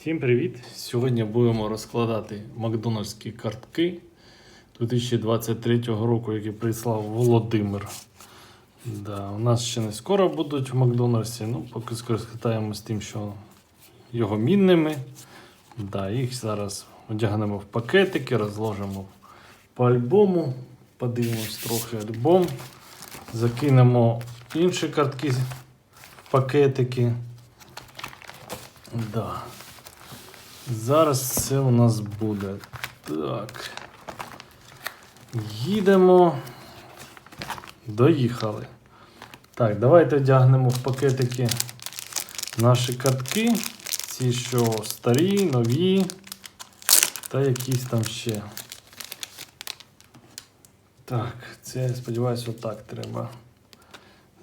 Всім привіт! Сьогодні будемо розкладати макдональдські картки 2023 року, які прислав Володимир. Да, у нас ще не скоро будуть в Макдональдсі, ну поки скористаємось тим, що його мінними. Да, їх зараз одягнемо в пакетики, розложимо по альбому, подивимось трохи альбом, закинемо інші картки в пакетики. Да. Зараз це у нас буде. Так. Їдемо. Доїхали. Так, давайте одягнемо в пакетики наші картки. Ці, що старі, нові. Та якісь там ще. Так, це, я сподіваюся, отак треба.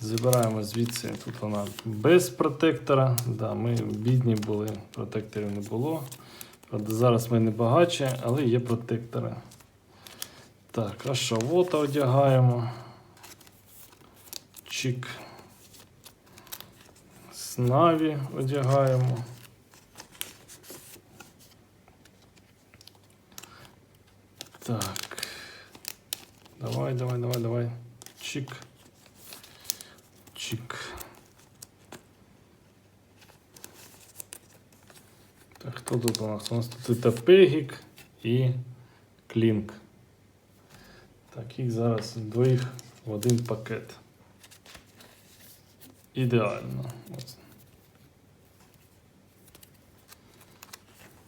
Забираємо звідси. Тут вона без протектора. Да, ми бідні були, протекторів не було. Правда, зараз ми не багачі, але є протектори. Так, а шавота одягаємо. Чик. Снаві одягаємо. Так. Давай, давай, давай, давай. Чик. Чик. Так, хто тут у нас? У нас тут і Тапегік і Клінк. Так, їх зараз двоїх в один пакет. Ідеально.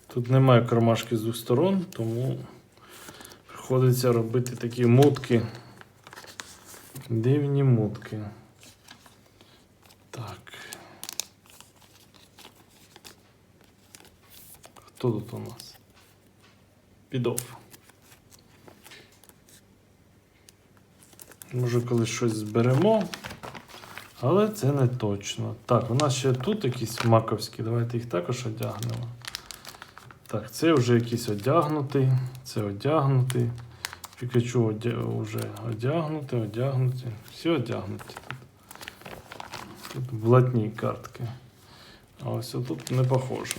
Тут немає кармашки з двох сторон, тому приходиться робити такі мутки. Дивні мутки. Так. Хто тут у нас? Підов. Може, колись щось зберемо, але це не точно. Так, у нас ще тут якісь маковські. Давайте їх також одягнемо. Так, це вже якийсь одягнутий, це одягнутий. Пікачу одя... вже одягнутий, одягнутий. Всі одягнуті. Тут блатні картки. А ось тут не похоже.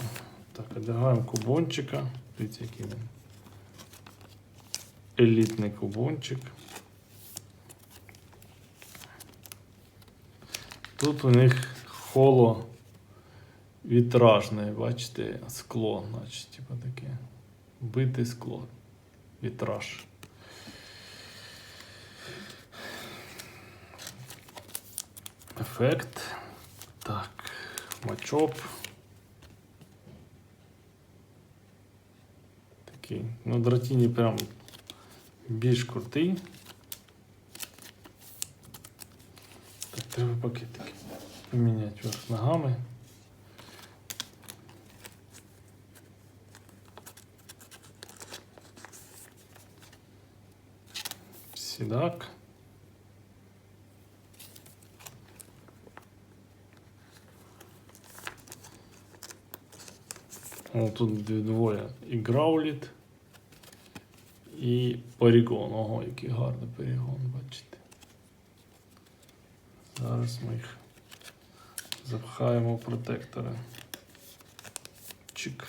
Так, одягаємо кубончика. Дивіться, який він. Елітний кубончик. Тут у них холо вітражне, бачите, скло, значить, типу таке. Бите скло. Вітраж. Ефект. Так, мачоп. Такий. Ну, дратіні прям більш крутий. Так, треба пакетики поміняти верх ногами. Сідак. О, тут двоє. І Грауліт, і Порігон. Ого, який гарний Порігон, бачите. Зараз ми їх запхаємо в протектори. Чик.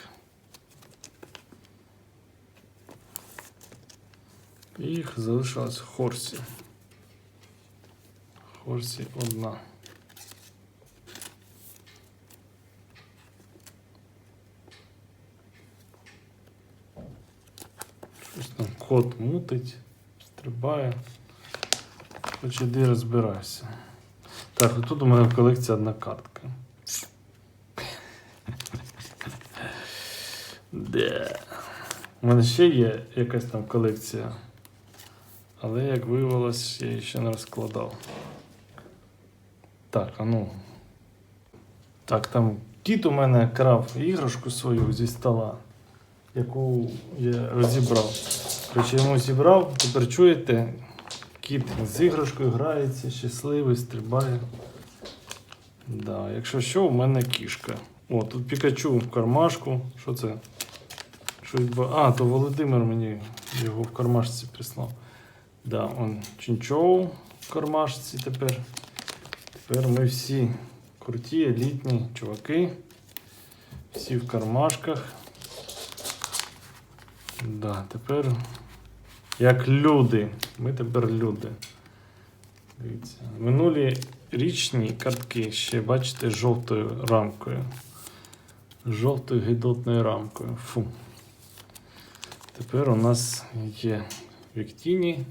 Їх залишилось Хорсі. Хорсі одна. Щось там кот мутить, стрибає. Хоч іди розбирайся. Так, тут у мене в колекції одна картка. Де? У мене ще є якась там колекція. Але як виявилось, я її ще не розкладав. Так, а ну. Так, там кіт у мене крав іграшку свою зі стола, яку я розібрав. Короче, йому зібрав, тепер чуєте, кіт з іграшкою грається, щасливий, стрибає. Да, якщо що, у мене кішка. О, тут Пікачу в кармашку. Що це? Що відбу- А, то Володимир мені його в кармашці прислав. Да, он Чінчоу в кармашці тепер. Тепер ми всі круті, елітні чуваки. Всі в кармашках. Да, тепер як люди. Ми тепер люди. Дивіться. Минулі річні картки ще бачите жовтою рамкою. Жовтою гидотною рамкою. Фу. Тепер у нас є Віктіні,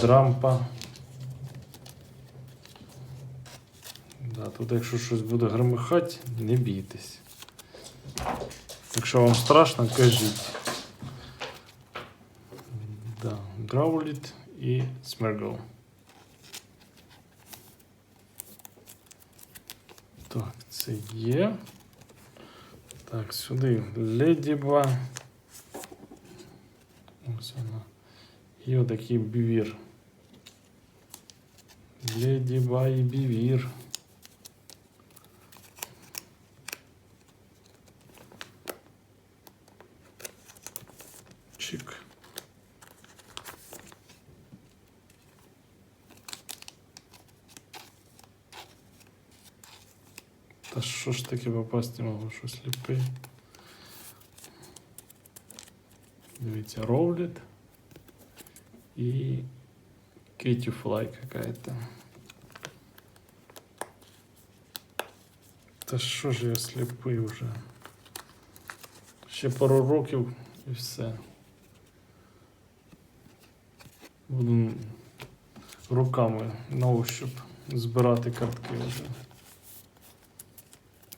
Дрампа. Да, тут якщо щось буде громихати, не бійтесь. Якщо вам страшно, кажіть. Да, Грауліт і Смергл. Так, це є. Так, сюди Ледіба. Ось вона. І отакий бівір. Ледіба і бівір. Таке попасти можу, що сліпий? Дивіться, Роулет і Kitty Fly какая-то. Та що ж я сліпий вже? Ще пару років і все. Буду руками на ощуп збирати картки вже.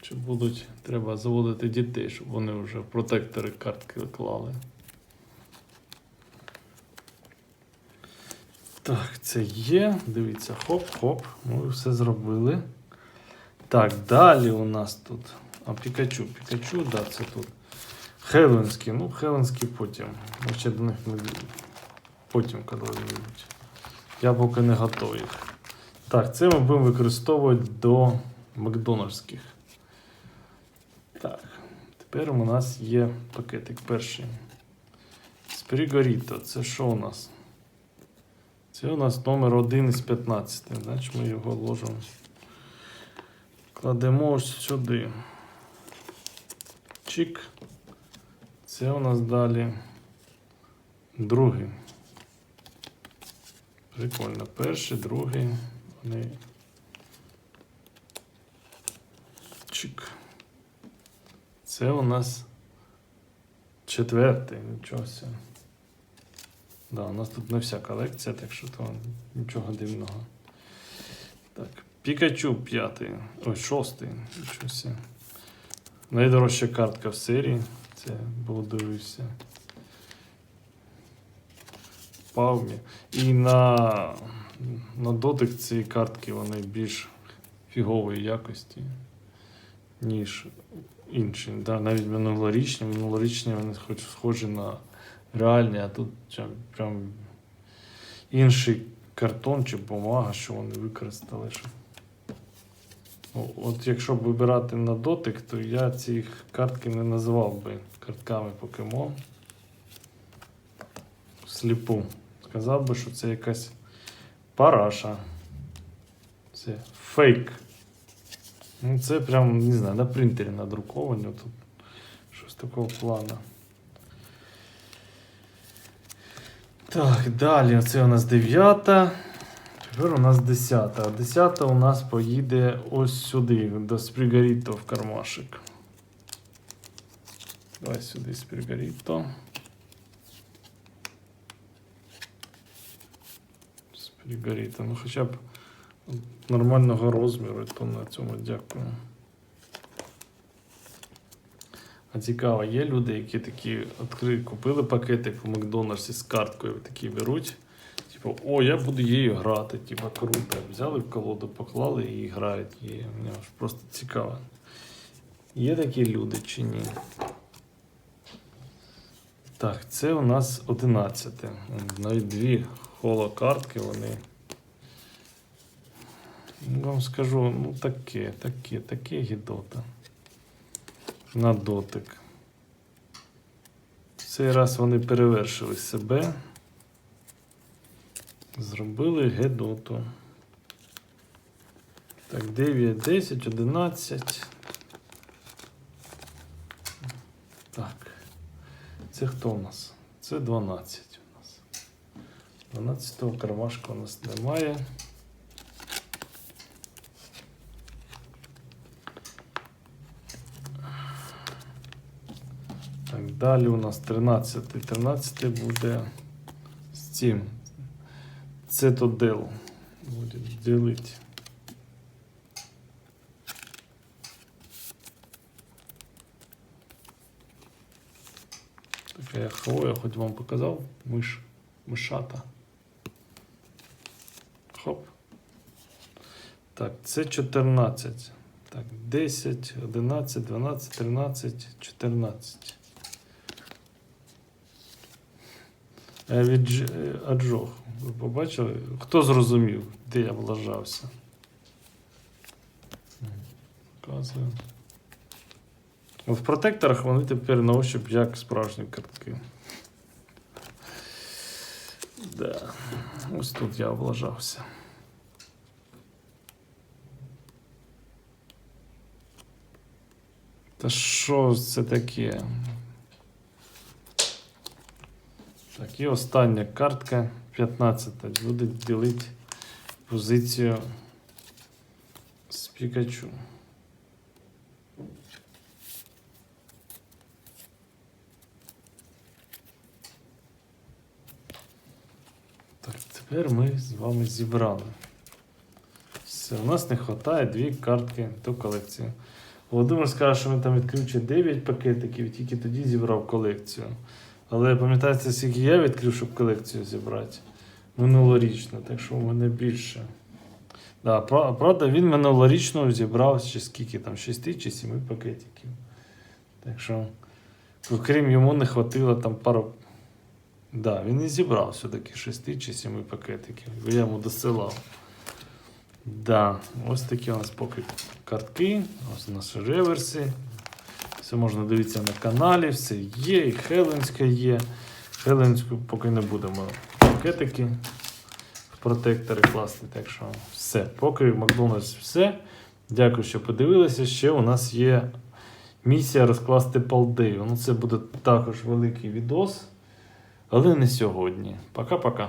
Чи будуть, треба заводити дітей, щоб вони вже протектори картки клали. Так, це є. Дивіться, хоп-хоп. Ми все зробили. Так, далі у нас тут. А Пікачу, Пікачу, да, це тут. Хеленський, ну, Хеленський потім. Ми ще до них не потім коли-небудь. Я поки не готовий. Так, це ми будемо використовувати до Макдональдських. Так, тепер у нас є пакетик перший. Спрігоріто. Це що у нас? Це у нас номер 1 із 15. Значить ми його ложимо. Кладемо ось сюди. Чик. Це у нас далі другий. Прикольно. Перший, другий. Чик. Це у нас четвертий, нічого. Да, у нас тут не вся колекція, так що то нічого дивного. Так, Пікачу п'ятий. Ой, шостий. Нічого. Найдорожча картка в серії. Це будуюся. Павмі. І на, на дотик ці картки вони більш фігової якості, ніж інші. Да, навіть минулорічні, минулорічні вони хоч схожі на реальні, а тут прям інший картон чи бумага, що вони використали. От якщо б вибирати на дотик, то я ці картки не називав би картками покемон. Сліпу. Сказав би, що це якась параша. Це фейк. Ну, це прям, не знаю, на принтері надруковані. Тут щось такого плану. Так, далі. Оце у нас дев'ята. Тепер у нас десята. А десята у нас поїде ось сюди, до Спрігаріто в кармашик. Давай сюди Спрігаріто. Спрігаріто. Ну хоча б нормального розміру, то на цьому дякую. А цікаво, є люди, які такі відкрили, купили пакетик в Макдональдсі з карткою, такі беруть. Типу, о, я буду її грати, типу, круто. Взяли в колоду, поклали і грають її. Мені аж просто цікаво. Є такі люди чи ні? Так, це у нас 11. Навіть дві холокартки, вони. Вам скажу, ну таке, таке, таке гідота. На дотик. В цей раз вони перевершили себе. Зробили гедоту. Так, 9, 10, 11. Так. Це хто у нас? Це 12 у нас. 12-го кармашка у нас немає. Так, далі у нас 13. 13 буде з цим. Це то дел. Буде ділити. Така хвоя, хоч вам показав, миш, мишата. Хоп. Так, це 14. Так, 10, 11, 12, 13, 14. Від Дж- е, Аджох. Ви побачили? Хто зрозумів, де я влажався? Показую. В протекторах вони тепер на ощупь як справжні картки. Да. Ось тут я облажався. Та що це таке? Так, і остання картка 15 буде ділити позицію з Пікачу. Так, тепер ми з вами зібрали. Все, у нас не вистачає дві картки до колекції. Володимир скаже, що він там ще 9 пакетиків, і тільки тоді зібрав колекцію. Але пам'ятаєте, скільки я відкрив, щоб колекцію зібрати? Минулорічно, так що в мене більше. Да, правда, він минулорічно зібрав ще скільки там, 6 чи 7 пакетиків. Так що, окрім йому не хватило там пару. Да, він і зібрав все-таки 6 чи 7 пакетиків, бо я йому досилав. Да, ось такі у нас поки картки, ось у нас реверси. Все можна дивитися на каналі, все є, і Хеленська є. Хеленську поки не будемо пакетики в протектори класти. Так що все. Поки Макдональдс все. Дякую, що подивилися. Ще у нас є місія розкласти палдею. Ну, це буде також великий відос, але не сьогодні. Пока-пока.